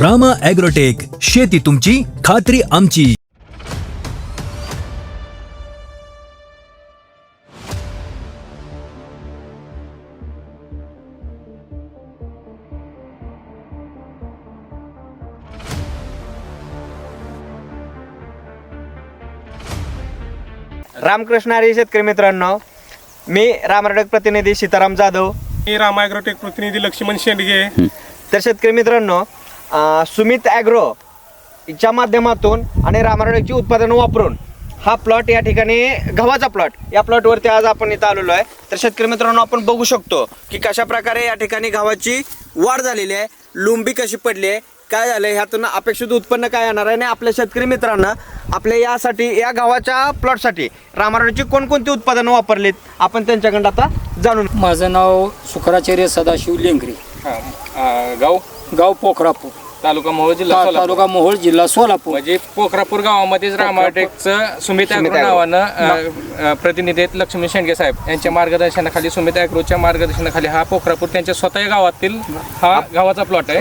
Rama agrotech शेती तुमची खात्री आमची. रामकृष्ण हरी शेतकरी मित्रांनो मी रामरडक प्रतिनिधी सीताराम जाधव. मी रामायग्रोटेक प्रतिनिधी लक्ष्मण शेंडगे. तर शेतकरी मित्रांनो अं, सुमित ॲग्रो च्या माध्यमातून आणि रामरडकची उत्पादनं वापरून हा प्लॉट या ठिकाणी गव्हाचा प्लॉट या प्लॉटवरती आज आपण इथं आलेलो आहे. तर शेतकरी मित्रांनो आपण बघू शकतो की कशा प्रकारे या ठिकाणी गव्हाची वाढ झालेली आहे लुंबी कशी पडली आहे काय झालं ह्यातून अपेक्षित उत्पन्न काय येणार आहे आणि आपल्या शेतकरी मित्रांना आपल्या यासाठी या गव्हाच्या प्लॉटसाठी रामारोडची कोणकोणती उत्पादनं वापरलीत आपण त्यांच्याकडं आता जाणून माझं नाव शुक्राचार्य सदाशिव लेंगरे. गाव? गाव पोखरापूर. तालुका मोहोळ जिल्हा ता- सोलापूर. तालुका मोहोळ जिल्हा सोलापूर. म्हणजे पोखरापूर गावामध्येच रामाटेकचं सुमित अॅग्रो. नावानं अ, अ, प्रतिनिधी आहेत लक्ष्मण शेंडगे साहेब. यांच्या मार्गदर्शनाखाली सुमित अॅग्रोच्या मार्गदर्शनाखाली हा पोखरापूर त्यांच्या स्वतः गावातील हा गावाचा प्लॉट आहे.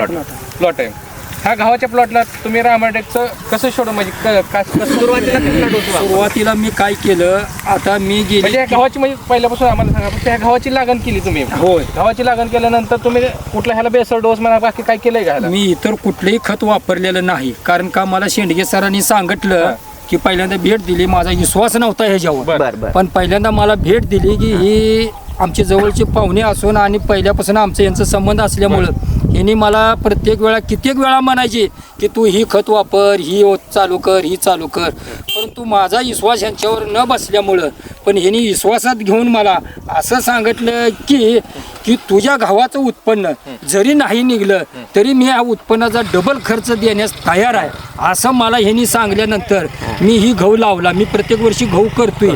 प्लॉट आहे. ह्या गावाच्या प्लॉटला तुम्ही रामाटेकचं कसं सोडून म्हणजे क- का- कसं सुरुवातीला किती plot होतं? सुरुवातीला मी काय केलं आता मी म्हणजे गेली या गव्हाची म्हणजे पहिल्यापासून आम्हाला सांगा फक्त ह्या गव्हाची लागण केली तुम्ही. होय. गव्हाची लागण केल्यानंतर तुम्ही कुठल्या ह्याला बेसर डोस म्हणा बाकी काय केलंय का ह्याला? मी इतर कुठलंही खत वापरलेलं नाही. कारण का मला शेंडगे सरांनी सांगितलं की पहिल्यांदा भेट दिली माझा विश्वास नव्हता ह्याच्यावर. बरं बरं पण पहिल्यांदा मला भेट दिली की ही आमचे जवळचे पाहुणे असून आणि पहिल्यापासून आमचं यांचं संबंध असल्यामुळं यांनी मला प्रत्येक वेळा कित्येक वेळा म्हणायचे की तू ही खत वापर ही चालू कर ही चालू कर. परंतु माझा विश्वास यांच्यावर न बसल्यामुळं पण ह्यांनी विश्वासात घेऊन मला असं सांगितलं की की तुझ्या गव्हाचं उत्पन्न जरी नाही निघलं तरी मी ह्या उत्पन्नाचा डबल खर्च देण्यास तयार आहे असं मला ह्यांनी सांगल्यानंतर मी ही गहू लावला. मी प्रत्येक वर्षी गहू करतोय.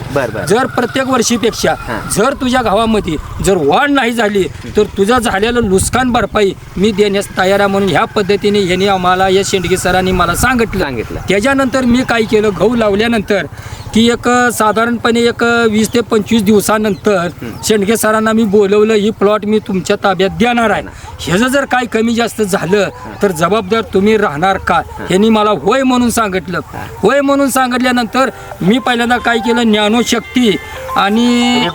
जर प्रत्येक वर्षीपेक्षा जर तुझ्या गावामध्ये जर वाढ नाही झाली तर तुझं झालेलं नुकसान भरपाई मी देण्यास तयार आहे म्हणून ह्या पद्धतीने ह्यांनी आम्हाला या शेंडगे सरांनी मला सांगितलं. सांगितलं. त्याच्यानंतर मी काय केलं? गहू लावल्यानंतर की एक साधारणपणे एक वीस ते पंचवीस दिवसानंतर शेंडगे सरांना मी बोलवलं ही प्लॉट मी तुमच्या ताब्यात देणार आहे. ह्याचं जर काय कमी जास्त झालं तर जबाबदार तुम्ही राहणार का? ह्यांनी मला होय म्हणून सांगितलं. होय म्हणून सांगितल्यानंतर मी पहिल्यांदा काय केलं? ज्ञानोशक्ती आणि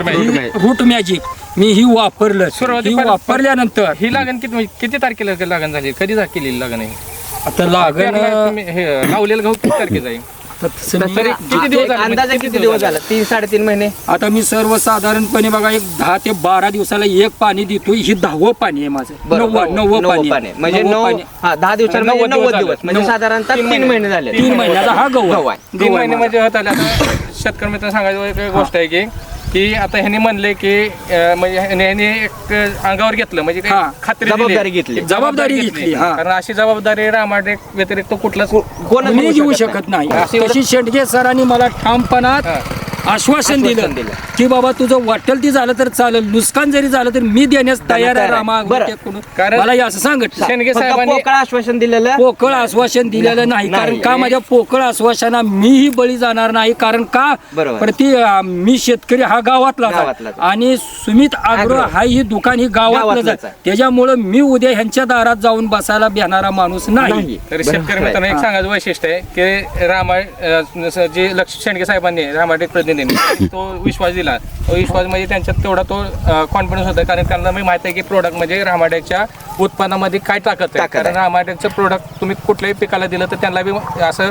रूट मॅजिक. मी ही वापरलं ही सुरुवातीला- वापरल्यानंतर ही लागण किती म्हणजे किती तारखेला लागण झाली कधी जा- केलेली लागण आहे आता लागण तुम्ही हे लावलेलं गहू किती तारखेचा आहे तसं मी- तरी किती दिवस झाले? अंदाजे किती किती दिवस दिवस झाला तीन साडेतीन महिने आता मी सर्वसाधारणपणे बघा एक दहा ते बारा दिवसाला एक पाणी देतोय ही दहावं पाणी आहे माझं बरोबर. नव्वद नव्वद पाणी. आहे. म्हणजे नव्वद नऊ पाणी. हा दहा दिवसांमध्ये नव्वद नव्वद दिवस दिवस झाले. म्हणजे नऊ- साधारणतः तीन तीन महिने झाले तीन महिन्याचा हा गहू गहू आहे आहे. तीन गहू आहे महिने माझा. म्हणजे होत आले आता शेतकरी मित्र सांगायचं एक गोष्ट आहे की की आता ह्यांनी म्हणले की अं, म्हणजे ह्यांनी ह्यांनी एक अंगावर घेतलं म्हणजे काही हा. खात्री दिली. जबाबदारी घेतली. जबाबदारी घेतली, हा. कारण अशी जबाबदारी रामाडेक व्यतिरिक्त कुठलाच कोणी घेऊ शकत शकत नाही एवढं- तशी शेंडगे सरांनी मला ठामपणात हा. आश्वासन दिलं दिलं. की बाबा तुझं वाटेल ती झालं तर चालेल नुकसान जरी झालं तर मी देण्यास तयार आहे. रामा बरं. कडून. कारण- मला हे असं सांगितलं शेंडगे फक्त साहेबांनी पोकळ आश्वासन दिलेलं पोकळ आश्वासन दिलेलं नाही नाही. कारण का माझ्या पोकळ आश्वासना मीही बळी जाणार नाही कारण का बरोबर. प्रति अं, मी शेतकरी हा गावातलाच आहे. गावातलाच आहे. आणि सुमित आग्रो आग्रो. हा ही दुकान ही गावातलंच गावातलंच आहे आहे. त्याच्यामुळं मी उद्या ह्यांच्या दारात जाऊन बसायला बेहणारा माणूस नाही नाही. तर. शेतकरी मित्रांनो एक सांगायचं वैशिष्ट्य आहे की रामा अं, जसं जे लक्ष शेंडगे साहेबांनी प्रतिनिधींनी तो विश्वास दिला. तो विश्वास म्हणजे त्यांच्यात तेवढा तो कॉन्फिडन्स होता. कारण त्यांना मी माहिती आहे की प्रोडक्ट म्हणजे रामाटेकच्या उत्पन्नामध्ये काय ताकद आहे. कारण रामाटेकचं प्रोडक्ट तुम्ही कुठल्याही पिकाला दिलं तर त्यांना बी असं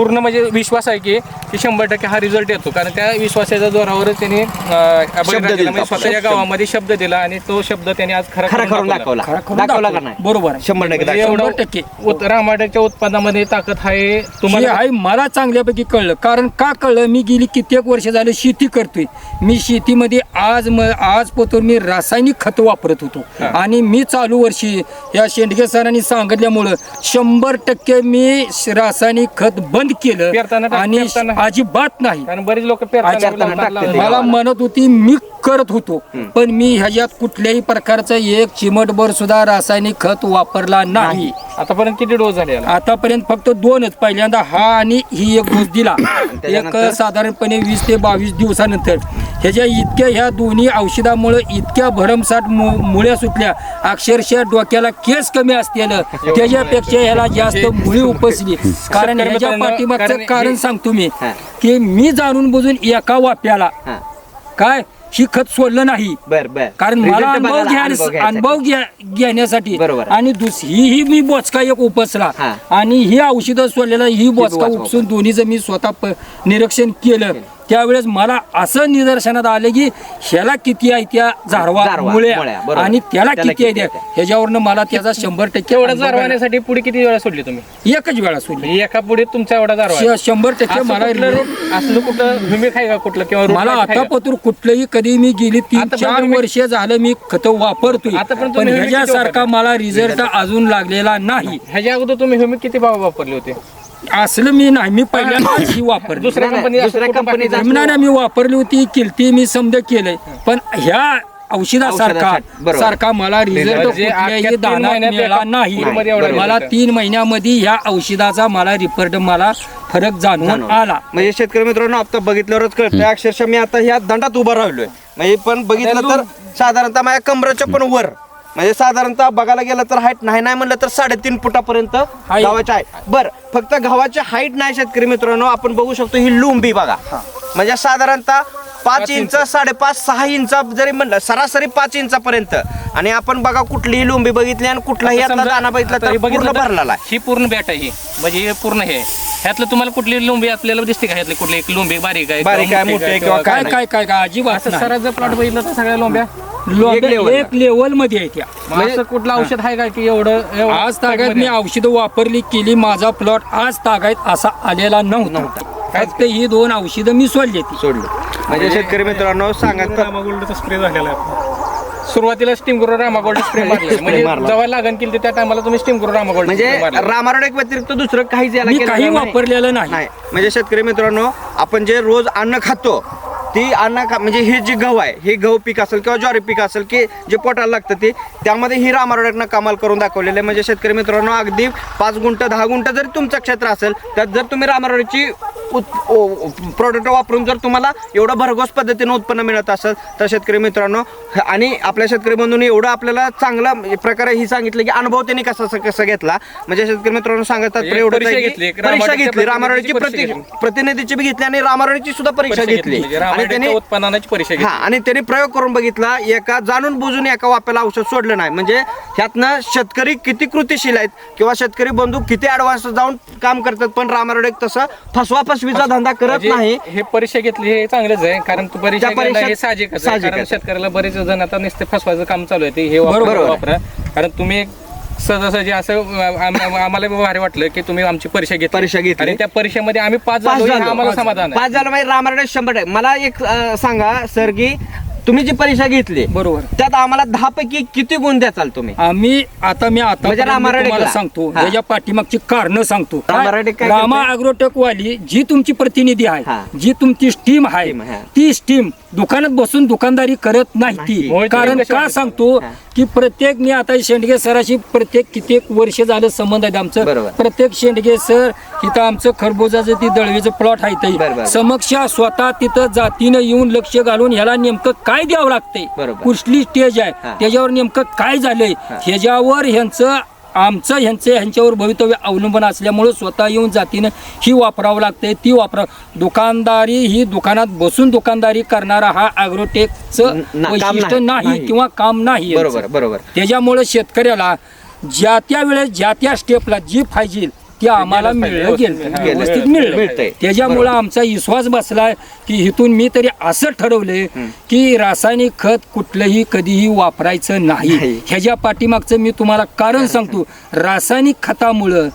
पूर्ण म्हणजे विश्वास आहे की की शंभर टक्के हा रिझल्ट येतो कारण त्या विश्वासाच्या जोरावरच त्यांनी अं, दिला. म्हणजे स्वतःच्या गावामध्ये शब्द दिला आणि तो शब्द त्यांनी आज खरा खरा करून दाखवला. दाखवला खरं करून दाखवला का दाखवलं. नाही बरोबर आहे. शंभर टक्के म्हणजे दाखवला. एवढं शंभर टक्के. उत- रामाटेकच्या उत्पादनामध्ये ताकद आहे हे तुम्हाला आहे मला चांगल्यापैकी कळलं कारण का कळलं मी गेली कित्येक वर्ष झाले शेती करतोय मी शेतीमध्ये आज म आज पोतून मी रासायनिक खत वापरत होतो आणि मी चालू वर्षी या शेंडगे सरांनी सांगितल्यामुळं शंभर टक्के मी श- रासायनिक खत बंद केलं पेरताना टाक- आणि पेरताना- अजिबात नाही. कारण बरेच लोक पेरताना. मला म्हणत होती मी करत होतो. पण मी ह्याच्यात कुठल्याही प्रकारचं एक चिमटभर सुद्धा रासायनिक खत वापरला नाही. आतापर्यंत किती डोस झाले याला? आतापर्यंत फक्त दोनच. पहिल्यांदा हा आणि ही एक डोस दिला. एक त्याच्यानंतर? साधारणपणे वीस ते बावीस दिवसानंतर. ह्याच्या इतक्या ह्या दोन्ही औषधामुळे इतक्या भरमसाठ मु- मुळ्या सुटल्या. अक्षरशः डोक्याला केस कमी असतील. त्याच्यापेक्षा ह्याला जास्त मुळी उपसली कारण ह्याच्या पाठीमागचं कारण सांगतो मी. की मी जाणून बुजून एका वाप्याला काय? ही खत सोडलं नाही. कारण मला अनुभव घ्या अनुभव घेण्यासाठी. आणि दुस ही ही मी बोचका एक उपसला. आणि ही औषधं सोडलेला ही बोचका उपसून दोन्हीचं मी स्वतः निरीक्षण केलं. त्यावेळेस मला असं निदर्शनात आलं की ह्याला किती आहे त्या झारवा झारवा, मुळ्या मुळ्या, बरोबर. आणि त्याला त्याला किती आहे किती त्या आहे? ह्याच्यावरनं मला त्याचा शंभर टक्के एवढा अनुभव जारवाण्यासाठी पुढे किती वेळा सोडली तुम्ही. एकच वेळा सोडली म्हणजे एका पुढे तुमचा एवढा जारवा आहे. श- शंभर टक्के असं मला असलं कुठलं भूमी खाय का कुठलं किंवा मला का? आता पत्र कुठलंही कधी मी गेली तीन आतापर्यंत चार तुम्ही- वर्ष झालं मी खत वापरतोय आतापर्यंत पण तुम्ही ह्याच्यासारखा? मला रिझल्ट अजून लागलेला नाही ह्याच्या अगोदर तुम्ही ह्युमिक किती भाव वापरले होते असलं मी नाही मी पहिल्यांदाच ही. वापरली. दुसऱ्या नाही, कंपनी दुसऱ्या कंपनीचा मी वापरली होती किलती मी समज केलंय. पण ह्या औषधासारखा औषधासाठी, बरोबर. सारखा मला रिझल्ट म्हणजे अख्ख्या कुठल्याही तीन महिन्यात मिळाला एका नाही फुलमध्ये एवढा मला result. तीन महिन्यामध्ये ह्या औषधाचा मला रिपोर्ट मला फरक जाणवून जाणवलं. आला. म्हणजे शेतकरी मित्रांनो आता बघितल्यावरच कळतंय अक्षरशः मी आता ह्या दंडात उभा राहिलोय. म्हणजे पण बघितलं तर साधारणतः माझ्या कमरेच्या पण वर. म्हणजे साधारणतः बघायला गेलं तर हाईट नाही नाही म्हणलं तर साडेतीन फुटापर्यंत आहे. गावाची आहे. बर फक्त गव्हाची हाईट नाही शेतकरी मित्रांनो आपण बघू शकतो ही लुंबी बघा. म्हणजे साधारणतः पाच इंच साडेपाच सहा इंच जरी म्हणलं सरासरी पाच इंचापर्यंत. आणि आपण बघा कुठलीही लुंबी बघितली आणि कुठलाही यातला समजा- दाना बघितला आता तर हे पूर्ण बघितलं तर भरलेला आहे. ही पूर्ण बॅट आहे ही. म्हणजे हे पूर्ण हे. ह्यातलं तुम्हाला कुठली लोंबी आपल्याला दिसते का? ह्यातली कुठली एक लोंबी बारीक आहे बारीक किंवा आहे, मोठी आहे किंवा काय नाही. काय काय काय अजिबात असं नाही. सराचं प्लॉट बघितलं तर सगळ्या लोंब्या? एक level एक लेवलमध्ये आहे त्या. मग असं कुठलं औषध आहे का की एवढं एवढं आज तागायत मी औषधं वापरली केली माझा प्लॉट आज तागायत असा आलेला नव्हता. फक्त ही दोन औषधं मी सोडली ती. सोडलं. म्हणजे शेतकरी मित्रांनो सांगा स्प्रे झालेला आहे सुरुवातीला स्टीम गुरु रामा गोल्ड स्प्रे मारले. म्हणजे मारला. जेव्हा लागण केली त्या टायमाला तुम्ही स्टीम गुरु रामा गोल्ड म्हणजे रामारोडेक व्यतिरिक्त दुसरं काहीच याला मी काही नाही. वापरलेलं नाही. नाही. म्हणजे शेतकरी मित्रांनो आपण जे रोज अन्न खातो ती अन्न खा म्हणजे हे जे गहू आहे हे गहू पीक असेल किंवा ज्वारी पीक असेल की जे पोटाला लागतं ते त्यामध्ये ही रामारोडेकनं कमाल करून दाखवलेलं आहे. म्हणजे शेतकरी मित्रांनो अगदी पाच गुंठ दहा गुंठ जरी तुमचं क्षेत्र असेल त्यात जर तुम्ही रामारोडेची प्रोडक्ट वापरून जर तुम्हाला एवढं भरघोस पद्धतीने उत्पन्न मिळत असेल तर शेतकरी मित्रांनो आणि आपल्या शेतकरी बंधूंनी एवढं आपल्याला चांगला प्रकारे ही सांगितलं की अनुभव त्यांनी कसा कसा घेतला. म्हणजे शेतकरी मित्रांनो सांगत तात्पर्य एक एवढंच परीक्षा की घेतली, रामारोडेची प्रतिनिधीची प्रति परीक्षा प्रतिनिधीची बी घेतली आणि रामारोडेची सुद्धा परीक्षा घेतली त्यांनी उत्पन्नाची परीक्षा हा आणि त्यांनी प्रयोग करून बघितला एका जाणून बुजून एका वाप्याला औषध सोडलं नाही. म्हणजे ह्यातनं शेतकरी किती कृतीशील आहेत किंवा शेतकरी बंधू किती ऍडव्हान्स जाऊन काम करतात पण रामारोडे तसं फसवा फसवीचा धंदा करत म्हणजे नाही. हे परीक्षा घेतली हे चांगलंच आहे कारण तू परीक्षा त्या परीक्षेत हे आहे. कारण आहे. शेतकऱ्याला बरेच जण आता नुसते फसवायचं काम चालू आहे ते हे बरोबर वापरा आहे. वापरा. कारण तुम्ही एक सहजासहजी असं आम- आम- आम्हाला भारी वाटलं की तुम्ही आमची परीक्षा घेतली परीक्षा घेतली. आणि त्या परीक्षेमध्ये आम्ही पाच पाच झालो हे झालो. आम्हाला समाधान आहे पाच झालं म्हणजे रामारोडे शंभर टक्के मला एक अं, सांगा सर की तुम्ही जी परीक्षा घेतली बरोबर त्यात आम्हाला दहा पैकी किती गुण द्याचाल तुम्ही आम्ही आता मी आता म्हणजे. तुम्हाला सांगतो हा. याच्या पाठीमागची कारण सांगतो काय रामा करते? अॅग्रोटेक वाली जी तुमची प्रतिनिधी हा. आहे जी तुमची स्टीम आहे. ती स्टीम दुकानात बसून दुकानदारी करत नाही. ती होय, कारण का? सांगतो हा. की प्रत्येक मी आता शेंडगे सराशी प्रत्येक कित्येक वर्ष झालं संबंध आहे आमचं बरोबर. प्रत्येक शेंडगे सर इथं आमचं खरबुजाचं ती दळवीचं प्लॉट आहे बरोबर. ते समक्ष स्वतः तिथं जातीनं येऊन लक्ष घालून ह्याला नेमकं काय द्यावं बरोबर. कुठली स्टेज आहे हा. त्याच्यावर नेमकं काय झालंय ह्याच्यावर ह्यांचं आमचं ह्यांचं ह्यांच्यावर भवितव्य अवलंबून असल्यामुळं स्वतः येऊन जातीनं ही वापरावं लागते ती वापरा दुकानदारी ही दुकानात बसून दुकानदारी करणारा हा अॅग्रोटेकचं ना- काम वैशिष्ट्य नाही. नाही नाही. किंवा काम नाही. बरोबर बरोबर त्याच्यामुळे शेतकऱ्याला ज्या त्या वेळेस ज्या त्या स्टेपला जी पाहिजे ते आम्हाला. मिळलं गेलं व्यवस्थित मिळतंय. मिळलं त्याच्यामुळे आमचा विश्वास बसलाय की इथून मी तरी असं ठरवलंय की रासायनिक खत कुठलंही कधीही वापरायचं नाही. नाही. ह्याच्या पाठीमागचं मी तुम्हाला कारण सांगतो. रासायनिक खतामुळं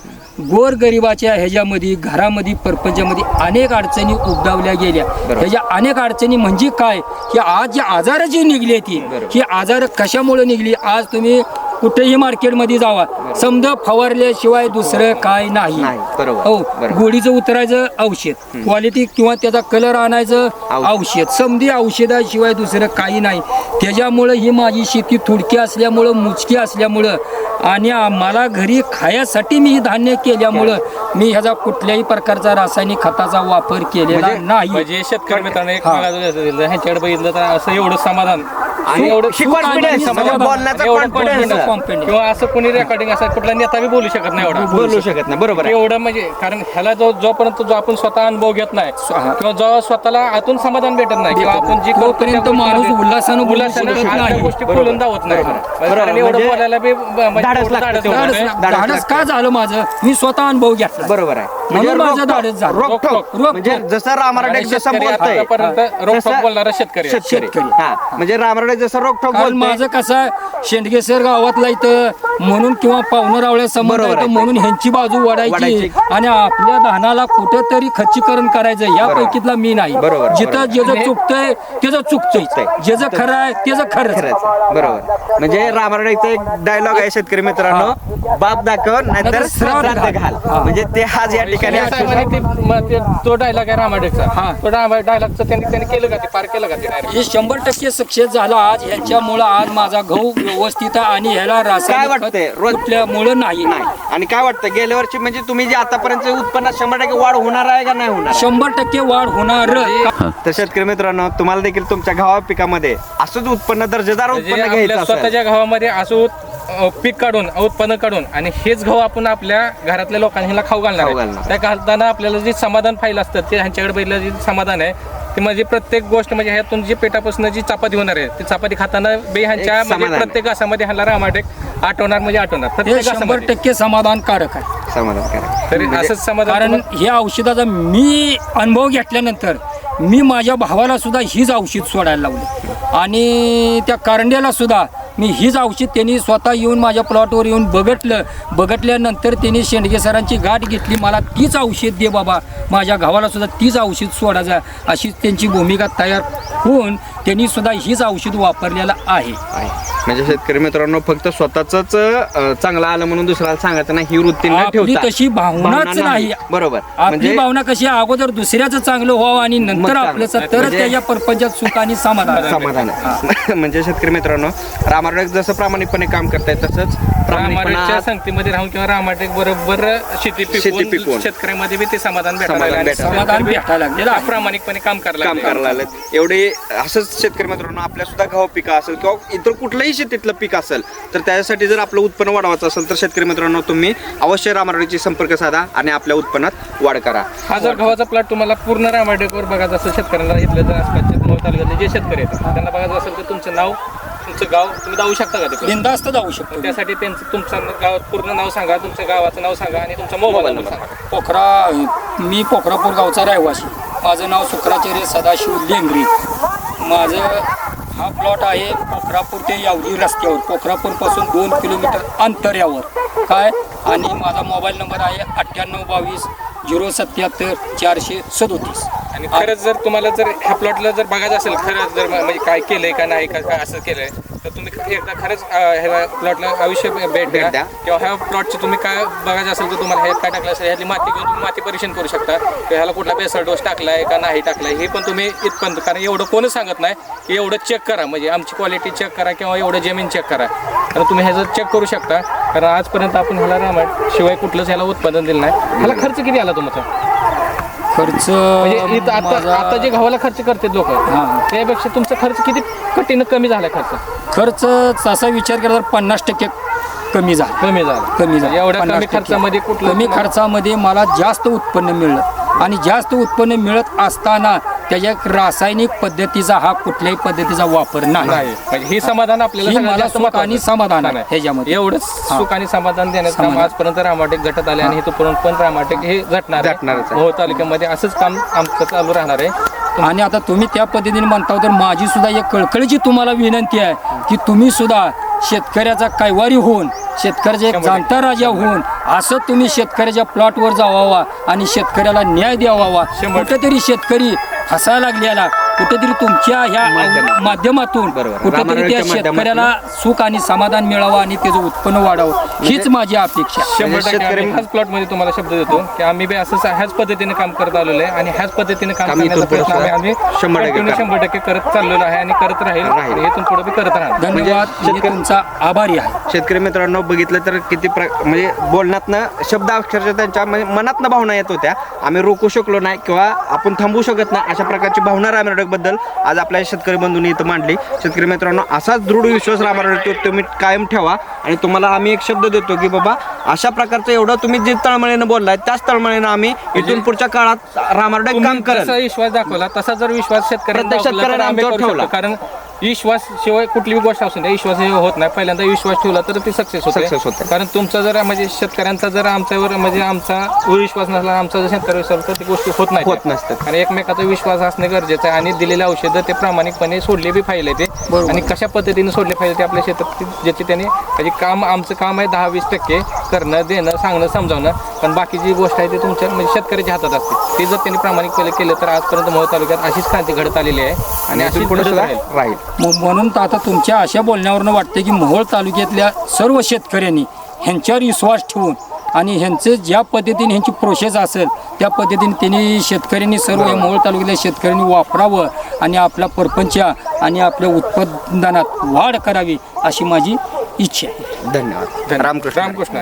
गोरगरिबाच्या ह्याच्यामध्ये घरामध्ये परपंचामध्ये अनेक अडचणी उद्भवल्या गेल्या. ह्याच्या अनेक अडचणी म्हणजे काय? की आज जी आजार जी निघली ती बरोबर. ही आजार कशामुळे निघली? आज तुम्ही कुठेही मार्केटमध्ये जावा. समजा फवारल्याशिवाय दुसरं काय नाही. नाही, बरोबर, हो बरोबर. गोडीचं उतरायचं औषध. क्वालिटी किंवा त्याचा कलर आणायचं औषध. समधी औषधाशिवाय दुसरं काही नाही. त्याच्यामुळं ही माझी शेती थोडकी असल्यामुळं मुचकी असल्यामुळं आणि मला घरी खायासाठी मी हे धान्य केल्यामुळं मी ह्याचा कुठल्याही प्रकारचा रासायनिक खताचा वापर केलेला नाही. म्हणजे शेतकरी मित्रांनो एक हा. मला ह्यांच्याकडे बघितलं तर असं एवढं समाधान आणि एवढं ही confidence, म्हणजे. बोलण्याचा confidence. किंवा असं कोणी रेकॉर्डिंग असं कुठला नेता बी बोलू शकत नाही एवढा बोलू शकत नाही बरोबर आहे एवढं म्हणजे कारण ह्याला जो जोपर्यंत जो आपण स्वतः अनुभव घेत नाही हा. किंवा जो स्वतःला आतून समाधान भेटत नाही किंवा आपण जी करतो तोपर्यंत माणूस उल्हासानं बोलू शकत नाही. गोष्टी बोलून दावत नाही. कारण एवढं म्हणजे बोलायला बी म्हणजे धाडस एवढं लागतं धाडस तेवढं. लागतं. धाडस धाडस धाडस लागतं. का झालं माझं मी स्वतः अनुभव घेतला बरोबर आहे म्हणून म्हणजे माझं धाडस झालं. म्हणजे जसं रामराडे आणि जसं शेतकरी बोलतंय आतापर्यंत बोलणारा शेतकरी आहे. शेतकरी शेतकरी. हा म्हणजे रामराडे जसं रोखठोक कारण बोलतोय. माझं कसं आहे, शेंडगेसर गावातला इथं म्हणून किंवा पाहुणं रावळ्या बरोबर आहे. तर म्हणून ह्यांची बाजू वाढायची. वाढायची. आणि आपल्या धानाला कुठेतरी खच्चीकरण करायचं या पैकीतला मी नाही. बरोबर, जिथं बरोबर. ज्याचं चुकतंय त्याचं चुकतंय. चुकतंय. ज्याचं खरं आहे त्याचं खरंच खरंच. बरोबर. म्हणजे रामराडेचा एक डायलॉग आहे शेतकरी मित्रांनो. बाप दाखव नाहीतर नाहीतर श्राद्ध श्राद्ध घाल. घाल. हा. म्हणजे ते आज या ठिकाणी या साहेबांनी ते- मग ते- तो डायलॉग आहे रामाडेचा हा. तो डायलॉगचा त्यांनी त्यांनी केलं का ते? पार केलं का ते डायरेक्ट हे शंभर टक्के सक्सेस झाला. आज ह्यांच्यामुळं आज माझा गहू व्यवस्थित आहे आणि ह्याला काय रासायनिक वाटतंय? खत रोज- कुठल्यामुळं नाही. नाही. आणि काय वाटतं गेल्या वर्षी म्हणजे तुम्ही जे आतापर्यंत उत्पन्नात शंभर टक्के वाढ होणार आहे का नाही होणार? शंभर टक्के वाढ होणार. तर शेतकरी मित्रांनो तुम्हाला देखील तुमच्या गावा पिकामध्ये असंच उत्पन्न दर्जेदार म्हणजे उत्पन्न आपल्या घ्यायचं असेल. स्वतःच्या गावामध्ये असं उत- अ, पीक काढून उत्पन्न काढून आणि हेच गहू आपण आपल्या घरातल्या लोकांना ह्याला खाऊ घालणार आहे. त्या घालताना आपल्याला जे समाधान फाईल असतं ते ह्यांच्याकडे बघितलं जे समाधान आहे ते म्हणजे प्रत्येक गोष्ट म्हणजे ह्यातून जी पेटापासून जी चपाती होणार आहे ती चपाती खाताना बे ह्यांच्या एक म्हणजे समाधान. प्रत्येक घासामध्ये ह्याला रामाटेक आठवणार म्हणजे आठवणार हे प्रत्येक शंभर घासामध्ये. टक्के समाधानकारक आहे समाधान करा तरी असंच समाधान कारण हे औषधाचा मी अनुभव घेतल्यानंतर मी माझ्या भावाला सुद्धा हीच औषध सोडायला लावली आणि त्या कारंड्याला सुद्धा मी हीच औषध त्यांनी स्वतः येऊन माझ्या प्लॉटवर येऊन बघितलं. बघितल्यानंतर त्यांनी शेंडगे सरांची गाठ घेतली. मला तीच औषध दे बाबा. माझ्या गावाला सुद्धा तीच औषध सोडायचं. अशी त्यांची भूमिका तयार होऊन त्यांनी सुद्धा हीच औषध वापरलेलं आहे. म्हणजे शेतकरी मित्रांनो फक्त स्वतःच चांगलं आलं म्हणून दुसऱ्याला सांगायचं नाही. ही वृत्ती आपली तशी भावनाच नाही. बरोबर. आपली म्हणजे भावना कशी अगोदर दुसऱ्याचं चांगलं व्हावं आणि नंतर. आपल्याचं तर म्हणजे- त्याच्या परपंचात सुख आणि समाधान. समाधान. म्हणजे शेतकरी मित्रांनो रामारोड जसं प्रामाणिकपणे काम करतायत तसंच रामाटेकच्या प्रामाणिकपणा संगतीमध्ये राहून किंवा रामाटेक बरोबर शेती शेती पिकवून. पिकवून शेतकऱ्यामध्ये बी ते समाधान भेटायला समाधान लागलं. भेटायला समाधान भेटायला. प्रामाणिकपणे काम करायला काम लागले. करायला लागलेत एवढे असंच शेतकरी मित्रांनो आपल्या सुद्धा गहू पिकं असेल किंवा इतर कुठलंही शेतीतलं पीक असेल तर त्यासाठी जर आपलं उत्पन्न वाढवायचं असेल तर शेतकरी मित्रांनो तुम्ही अवश्य रामारोडीची संपर्क साधा आणि आपल्या उत्पन्नात वाढ करा हा जर गव्हाचा प्लॉट तुम्हाला पूर्ण रामाटेकवर बघायचा असेल शेतकऱ्यांना इथले जर आसपासचे तालुक्यातले जे शेतकरी आहेत त्यांना बघायचं असेल तर तुमचं नाव तुमचं गाव तुम्ही जाऊ शकता का तिकडे? बिनधास्त जाऊ शकतो. त्यासाठी त्यांचं तुमचं गाव पूर्ण नाव सांगा तुमच्या गावाचं नाव सांगा आणि तुमचा मोबाईल नंबर सांगा. पोखरा मी पोखरापूर गावचा रहिवासी. माझं नाव शुक्राचार्य सदाशिव लेंगरी. माझं हा प्लॉट आहे पोखरापूर ते यावली रस्त्यावर. पोखरापूरपासून दोन किलोमीटर अंतर्यावर काय? आणि माझा मोबाईल नंबर आहे अठ्ठ्याण्णव बावीस झिरो सत्याहत्तर चारशे सदोतीस. आणि खरंच जर तुम्हाला जर ह्या प्लॉटला जर बघायचं असेल खरंच जर म्हणजे काय केलंय का नाही का काय असं केलंय तर तुम्ही एकदा खरंच ह्या प्लॉटला आयुष्य भेट द्या. द्या. किंवा ह्या प्लॉटची तुम्ही काय बघायचं असेल तर तुम्हाला ह्यात काय टाकलं असेल ह्यातली माती घेऊन तुम्ही माती परीक्षण करू शकता. किंवा ह्याला कुठला बेसळ डोस टाकलाय का नाही टाकलाय हे पण तुम्ही इथपर्यंत कारण एवढं कोणच सांगत नाही की एवढं चेक करा. म्हणजे आमची क्वालिटी चेक करा किंवा एवढं जमीन चेक करा. तर तुम्ही ह्याचं चेक करू शकता. कारण आजपर्यंत आपण ह्याला रामायण शिवाय कुठलंच ह्याला उत्पादन दिलं नाही. ह्याला खर्च किती आला तुमचा? खर्च म्हणजे इथं आता माझा- आता जे गव्हाला खर्च करतात लोक हां. त्यापेक्षा तुमचा खर्च किती कठीण कमी झाला खर्च? खर्च तसा विचार केला तर पन्नास टक्के कमी झाला. कमी झाला. कमी झाला. एवढ्या कमी. खर्चामध्ये कुठलं कमी खर्चामध्ये मला जास्त उत्पन्न मिळलं. आणि जास्त उत्पन्न मिळत असताना त्याच्या रासायनिक पद्धतीचा हा कुठल्याही पद्धतीचा वापर नाही नाही म्हणजे हे समाधान आपल्याला ही सगळ्यात मला जास्त सुख महत्त्वाचं आणि समाधान आहे. ह्याच्यामध्ये. एवढंच हां. सुख आणि समाधान देण्याचं काम समाधान. आजपर्यंत रामाटेक झटत आले आणि इथपर्यंत पण रामाटेक हे आहे. मोहोळ तालुक्यामध्ये असंच काम आमचं चालू राहणार आहे आणि आता तुम्ही त्या पद्धतीने म्हणता तर माझी सुद्धा एक कळकळीची तुम्हाला विनंती आहे की तुम्ही सुद्धा शेतकऱ्याचा कैवारी होऊन शेतकऱ्याचा एक शंभर जाणता राजा होऊन असं तुम्ही शेतकऱ्याच्या प्लॉटवर जावावा आणि शेतकऱ्याला न्याय द्यावा कुठेतरी शेतकरी हसायला लागलेला. कुठेतरी तुमच्या ह्या माध्यमातून. माध्यमातून बरोबर. कुठेतरी त्या शेतकऱ्याला सुख आणि समाधान मिळावं आणि त्याचं उत्पन्न वाढावं हीच माझी अपेक्षा. शंभर म्हणजे टक्के ह्याच प्लॉटमध्ये तुम्हाला शब्द देतो की आम्ही बी असंच ह्याच पद्धतीने काम करत आलेलो आहे आणि ह्याच पद्धतीने काम करण्याचा प्रयत्न आम्ही शंभर टक्के करत चाललेलो आहे आणि करत राहील राहील. आणि इथून पुढे बी करत राहणार धन्यवाद मी शेतकरी- तुमचा आभारी आहे शेतकरी मित्रांनो बघितलं तर किती प्र म्हणजे बोलण्यातनं शब्द अक्षरशः त्यांच्या म्हणजे मनातनं भावना येत होत्या आम्ही रोखू शकलो नाही किंवा आपण थांबवू शकत नाही अशा प्रकारची भावना रामराडकबद्दल आज आपल्या शेतकरी बंधूंनी इथं मांडली. शेतकरी मित्रांनो असाच दृढ विश्वास रामराडक तुम्ही कायम ठेवा. आणि तुम्हाला आम्ही एक शब्द देतो की बाबा अशा प्रकारचं एवढं तुम्ही जे तळमळीनं बोललाय त्याच तळमळीनं आम्ही इथून पुढच्या काळात रामराडक काम जसा विश्वास दाखवला तसा जर विश्वास शेतकऱ्यांना शेतकऱ्याने आम्ही आमच्यावर ठेवला. कारण विश्वास शिवाय कुठलीही गोष्ट असून द्या विश्वास हे होत नाही पहिल्यांदा विश्वास ठेवला तर ते सक्सेस होते होते. कारण तुमचा जर म्हणजे शेतकऱ्यांचा जर आमच्यावर म्हणजे आमचा विश्वास नसला आमचा जर शेतकरी विश्वास तर ती गोष्टी होत नाही होत नसतात. आणि एकमेकाचा विश्वास असणे गरजेचं आहे आणि दिलेले औषधं ते प्रामाणिकपणे सोडले बी पाहिजे ते. आणि कशा पद्धतीने सोडले पाहिजे ते आपल्या शेतात ज्याचे त्याने म्हणजे काम आमचं काम आहे दहा वीस टक्के करणं देणं सांगणं समजावणं पण बाकी जी गोष्ट आहे ती तुमच्या म्हणजे शेतकऱ्याच्या हातात असते. ते जर त्यांनी प्रामाणिकपणे केलं तर आजपर्यंत मोह तालुक्यात अशीच क्रांती घडत आलेली आहे आणि अशीच पुढे सुद्धा राहील. मग म्हणून तर आता तुमच्या अशा बोलण्यावरनं वाटतं की मोहोळ तालुक्यातल्या सर्व शेतकऱ्यांनी ह्यांच्यावर विश्वास ठेवून आणि ह्यांचे ज्या पद्धतीने ह्यांची प्रोसेस असेल त्या पद्धतीने त्यांनी शेतकऱ्यांनी सर्व या मोहोळ तालुक्यातल्या शेतकऱ्यांनी वापरावं आणि आपला परपंच आणि आपल्या उत्पादनात वाढ करावी अशी माझी इच्छा आहे. धन्यवाद. रामकृष्ण. रामकृष्ण.